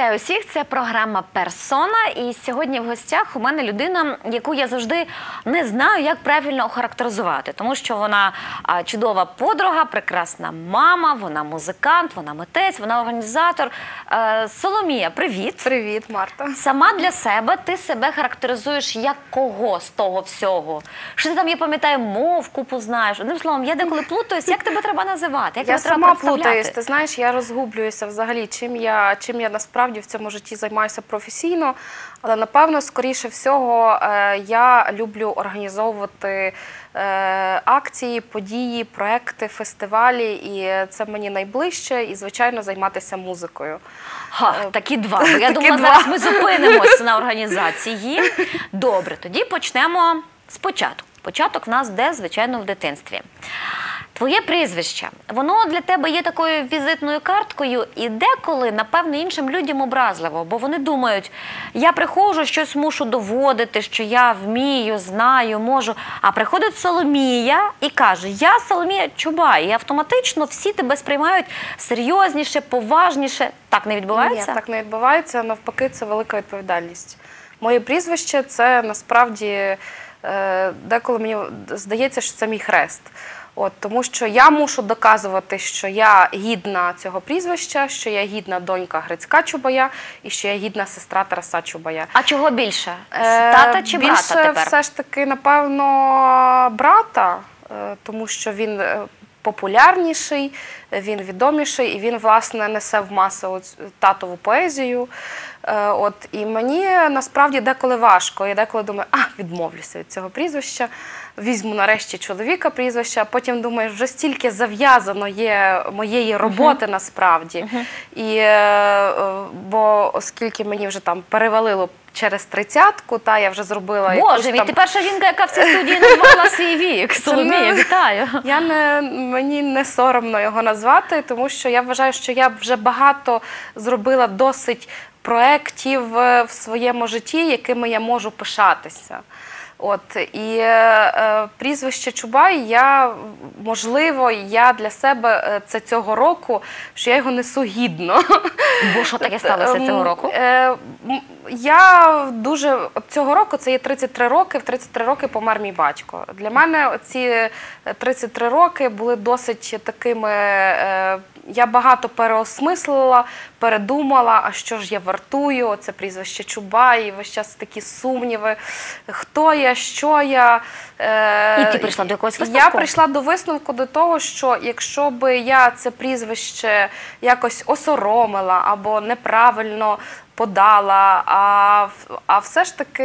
Вітаю усіх! Це програма Персона. І сьогодні в гостях у мене людина, яку я завжди не знаю, як правильно охарактеризувати, тому що вона чудова подруга, прекрасна мама, вона музикант, вона митець, вона організатор. Е, Соломія, привіт! Привіт, Марта. Сама для себе ти себе характеризуєш як кого з того всього? Що ти там, я пам'ятаю, мов купу знаєш. Одним словом, я деколи плутаюсь, як тебе треба називати? Як Я тебе треба сама представляти? плутаюсь. Ти знаєш, я розгублююся взагалі, чим я чим я насправді в цьому житті займаюся професійно. Але напевно, скоріше всього, е, я люблю організовувати е, акції, події, проекти, фестивалі, і це мені найближче, і звичайно займатися музикою. Ха, такі два. Я думала, зараз ми зупинимося на організації. Добре, тоді почнемо спочатку. Початок в нас де, звичайно, в дитинстві. Твоє прізвище, воно для тебе є такою візитною карткою, і деколи, напевно, іншим людям образливо, бо вони думають, я приходжу, щось мушу доводити, що я вмію, знаю, можу. А приходить Соломія і каже: Я Соломія Чубай, і автоматично всі тебе сприймають серйозніше, поважніше. Так не відбувається? Ні, так не відбувається. Навпаки, це велика відповідальність. Моє прізвище це насправді е, деколи мені здається, що це мій хрест. От, тому що я мушу доказувати, що я гідна цього прізвища, що я гідна донька Грицька Чубая і що я гідна сестра Тараса Чубая. А чого більше? Е, Тата чи більше брата тепер? все ж таки, напевно, брата, е, тому що він е, популярніший, він відоміший, і він, власне, несе в оць- татову поезію. Е, От, і мені насправді деколи важко. Я деколи думаю, а, відмовлюся від цього прізвища, візьму нарешті чоловіка прізвища, а потім думаю, вже стільки зав'язано є моєї роботи насправді. І, е, е, бо оскільки мені вже там перевалило через тридцятку, та я вже зробила якусь Боже, там... ти перша жінка, яка в цій студії назвала свій вік. Соломія, вітаю. Я не мені не соромно його назвати, тому що я вважаю, що я вже багато зробила досить проєктів е, в своєму житті, якими я можу пишатися. От і е, е, прізвище Чубай, я можливо, я для себе е, це цього року, що я його несу гідно. Бо що таке сталося Ем, цього року? Е, я дуже цього року це є 33 роки. В 33 роки помер мій батько. Для мене ці 33 роки були досить такими. е, Я багато переосмислила, передумала, а що ж я вартую, це прізвище Чубай, і весь час такі сумніви. Хто я, що я. Е, І ти прийшла до якогось Я прийшла до висновку до того, що якщо би я це прізвище якось осоромила або неправильно подала, а, а все ж таки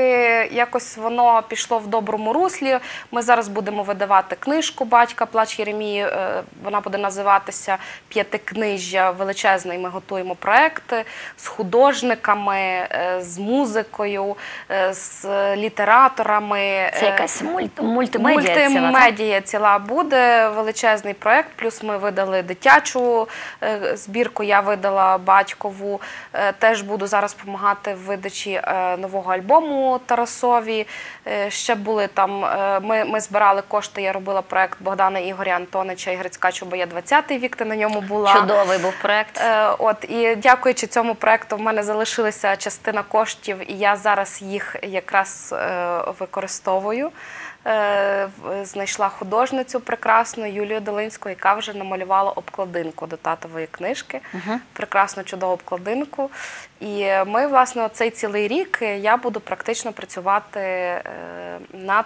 якось воно пішло в доброму руслі. Ми зараз будемо видавати книжку батька Плач Єремії. е, Вона буде називатися П'ятикнижжя величезний. Ми готуємо проекти з художниками, е, з музикою, е, з літераторами. Це якась мульт, мультимедіа ціла, так? Мультимедія ціла буде величезний проект. Плюс ми видали дитячу збірку. Я видала батькову. Теж буду зараз допомагати в видачі е, нового альбому Тарасові. Е, Ще були там. е, Ми, ми збирали кошти. Я робила проект Богдана Ігоря Антонича і Грицька Чубая 20-й вік. Ти на ньому була. Чудовий був проект. От і дякуючи цьому проекту, в мене залишилася частина коштів, і я зараз їх якраз використовую. Е, Знайшла художницю прекрасну Юлію Долинську, яка вже намалювала обкладинку до татової книжки. Прекрасну чудову обкладинку. І ми, власне, цей цілий рік е, я буду практично працювати е, над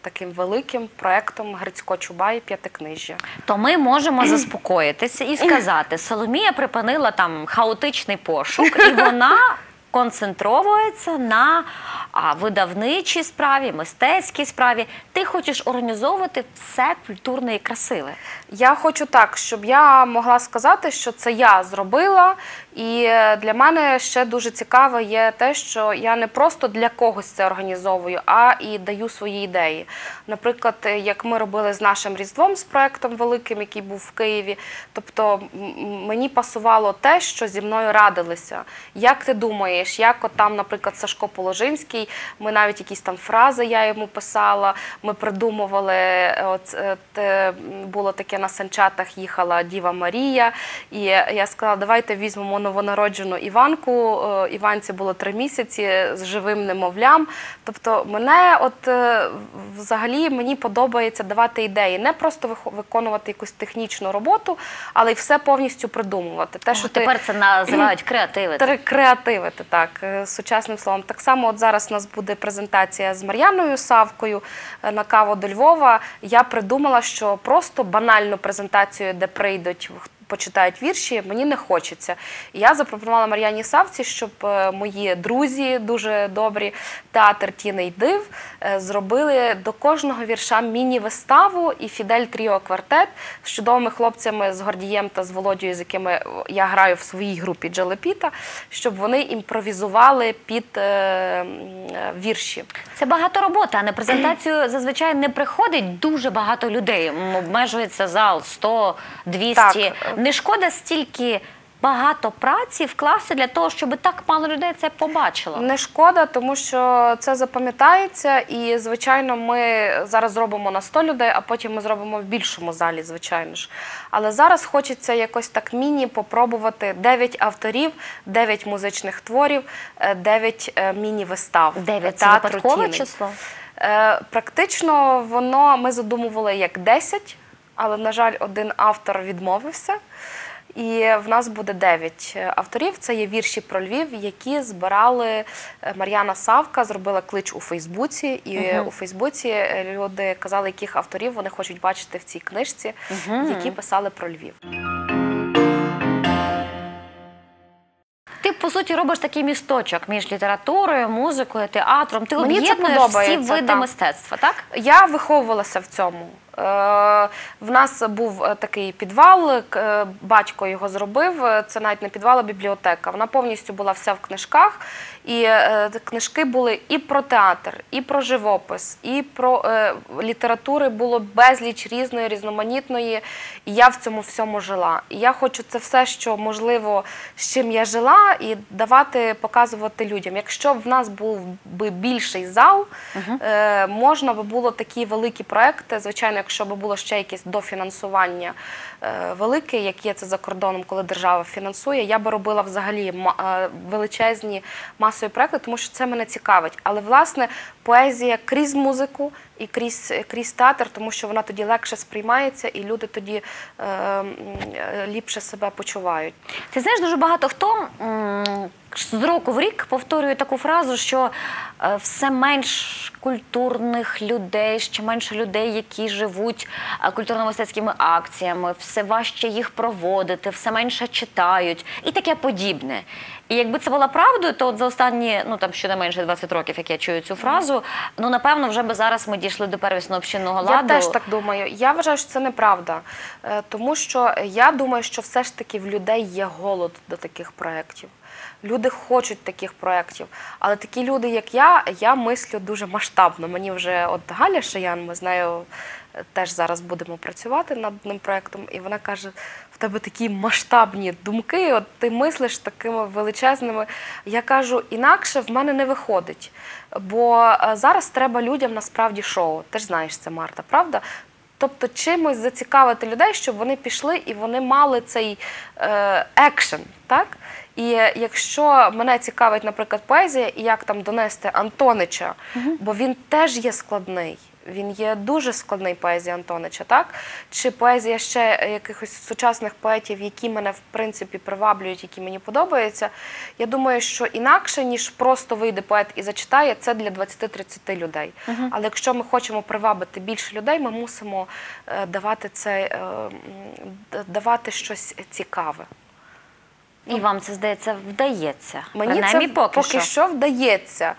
таким великим проектом Грицько Чубай п'ятикнижжя. То ми можемо заспокоїтися і сказати, Соломія припинила там хаотичний пошук, і вона концентровується на видавничій справі, мистецькій справі. Ти хочеш організовувати все культурне і красиве. Я хочу так, щоб я могла сказати, що це я зробила, і е, для мене ще дуже цікаво є те, що я не просто для когось це організовую, а і даю свої ідеї. Наприклад, е, як ми робили з нашим різдвом з проектом великим, який був в Києві. Тобто мені пасувало те, що зі мною радилися. Як ти думаєш? як от там, наприклад, Сашко Положинський, ми навіть якісь там фрази я йому писала, ми придумували, е, от те, було таке на санчатах їхала Діва Марія, і я сказала, давайте візьмемо новонароджену Іванку. Е, Іванці було три місяці з живим немовлям. Тобто, мене, от е, взагалі, мені подобається давати ідеї, не просто виконувати якусь технічну роботу, але й все повністю придумувати. Те, що О, тепер це називають креативи. Креативити, так, е, сучасним словом. Так само, от зараз у нас буде презентація з Мар'яною Савкою на каву до Львова. Я придумала, що просто банальну презентацію, де прийдуть. Почитають вірші, мені не хочеться. Я запропонувала Мар'яні Савці, щоб е, мої друзі, дуже добрі, театр Тіни й див, е, зробили до кожного вірша міні-виставу і Фідель Тріо Квартет з чудовими хлопцями з Гордієм та з Володією, з якими я граю в своїй групі Джелепіта, щоб вони імпровізували під е, е, вірші. Це багато роботи, а на презентацію зазвичай не приходить дуже багато людей. Обмежується зал 100, 200. Так. Не шкода стільки багато праці вкласти для того, щоб так мало людей це побачило. Не шкода, тому що це запам'ятається, і звичайно, ми зараз зробимо на 100 людей, а потім ми зробимо в більшому залі, звичайно ж. Але зараз хочеться якось так міні попробувати 9 авторів, 9 музичних творів, 9 міні-вистав. Дев'ять це випадкове число. Е, Практично воно ми задумували як 10, але, на жаль, один автор відмовився. І в нас буде 9 авторів. Це є вірші про Львів, які збирали е, Мар'яна Савка, зробила клич у Фейсбуці. І у Фейсбуці е, люди казали, яких авторів вони хочуть бачити в цій книжці, які писали про Львів. Ти по суті робиш такий місточок між літературою, музикою, театром. Ти об'єднуєш всі види так. мистецтва, так? Я виховувалася в цьому. Е, В нас був е, такий підвал, е, батько його зробив. Це навіть не підвал, а бібліотека. Вона повністю була вся в книжках. І книжки були і про театр, і про живопис, і про літератури було безліч різної, різноманітної. І я в цьому всьому жила. І я хочу це все, що можливо, з чим я жила, і давати, показувати людям. Якщо б в нас був би більший зал, можна би було такі великі проекти. Звичайно, якщо б було ще якесь дофінансування е, велике, як є це за кордоном, коли держава фінансує, я би робила взагалі е, величезні масові проекти, тому що це мене цікавить. Але власне поезія крізь музику і крізь, крізь театр, тому що вона тоді легше сприймається, і люди тоді е, е, ліпше себе почувають. Ти знаєш, дуже багато хто з року в рік повторює таку фразу, що е, все менш культурних людей, ще менше людей, які живуть е, культурно-мистецькими акціями, все важче їх проводити, все менше читають і таке подібне. І якби це була правдою, то от за останні, ну там щонайменше 20 років, як я чую цю фразу, ну напевно, вже би зараз ми дійшли до первісного общинного ладу. Я теж так думаю. Я вважаю, що це неправда, Е, тому що я думаю, що все ж таки в людей є голод до таких проєктів. Люди хочуть таких проєктів, але такі люди, як я, я мислю дуже масштабно. Мені вже от Галя Шаян, ми з нею е, теж зараз будемо працювати над одним проєктом, і вона каже: тебе такі масштабні думки, от ти мислиш такими величезними. Я кажу, інакше в мене не виходить. Бо е, зараз треба людям насправді шоу. Ти ж знаєш це, Марта, правда? Тобто чимось зацікавити людей, щоб вони пішли і вони мали цей е, екшен, так? І якщо мене цікавить, наприклад, поезія, і як там донести Антонича, бо він теж є складний. Він є дуже складний поезія Антонича, так? Чи поезія ще якихось сучасних поетів, які мене в принципі приваблюють, які мені подобаються. Я думаю, що інакше, ніж просто вийде поет і зачитає, це для 20-30 людей. Але якщо ми хочемо привабити більше людей, ми мусимо е, давати це, е, давати щось цікаве. І вам це здається вдається. Мені Принаймні, це поки, поки що. що вдається.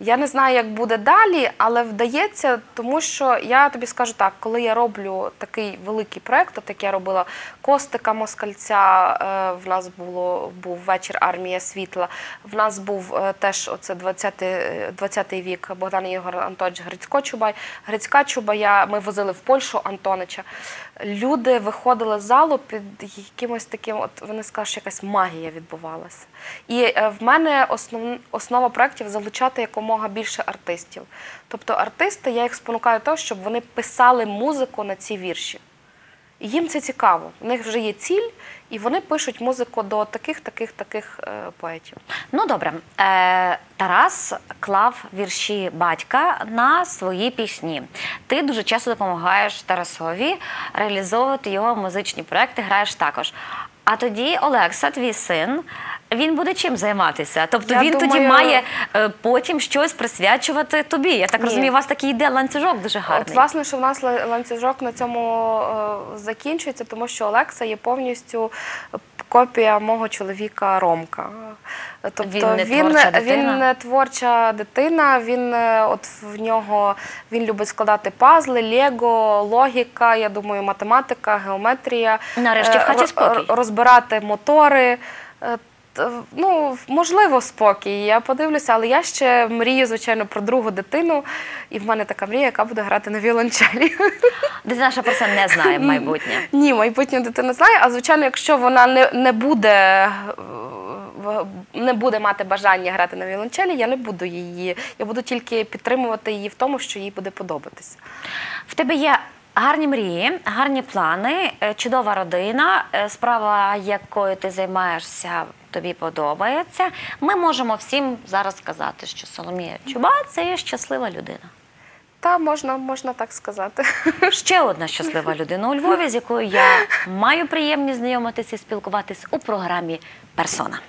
Я не знаю, як буде далі, але вдається, тому що я тобі скажу так, коли я роблю такий великий проект, от як я робила Костика Москальця, е, в нас було був вечір армія світла. В нас був е, теж оце 20 е, 20-й вік Богдан Ігор Антонович Грицько Чубай. Грицька Чубая ми возили в Польщу Антонича. Люди виходили з залу під якимось таким, от вони скажуть, що якась магія відбувалася. І в мене основ, основа проєктів залучати якомога більше артистів. Тобто артисти, я їх спонукаю того, щоб вони писали музику на ці вірші. Їм це цікаво. У них вже є ціль, і вони пишуть музику до таких, таких, таких е, поетів. Ну добре, е, Тарас клав вірші батька на свої пісні. Ти дуже часто допомагаєш Тарасові реалізовувати його музичні проекти, граєш також. А тоді Олекса, твій син, він буде чим займатися? Тобто Я він тоді має е, потім щось присвячувати тобі. Я так Ні. розумію, у вас такий йде ланцюжок дуже гарний. От власне, що в нас ланцюжок на цьому е, закінчується, тому що Олекса є повністю копія мого чоловіка Ромка. Тобто Він не він, творча він дитина? не творча дитина. Він е, от в нього він любить складати пазли, лего, логіка. Я думаю, математика, геометрія. Нарешті в Е, хаті спокій. розбирати мотори. Ну, можливо, спокій. Я подивлюся, але я ще мрію, звичайно, про другу дитину. І в мене така мрія, яка буде грати на віолончелі. Дитина ще про це не знає в майбутнє. Ні, майбутнє дитина знає. А звичайно, якщо вона не, не буде. Не буде мати бажання грати на віолончелі, я не буду її. Я буду тільки підтримувати її в тому, що їй буде подобатися. В тебе є гарні мрії, гарні плани, е, чудова родина, е, справа, якою ти займаєшся, тобі подобається. Ми можемо всім зараз сказати, що Соломія Чуба це щаслива людина. Та можна, можна так сказати. Ще одна щаслива людина у Львові, з якою я маю приємність знайомитися і спілкуватись у програмі Персона.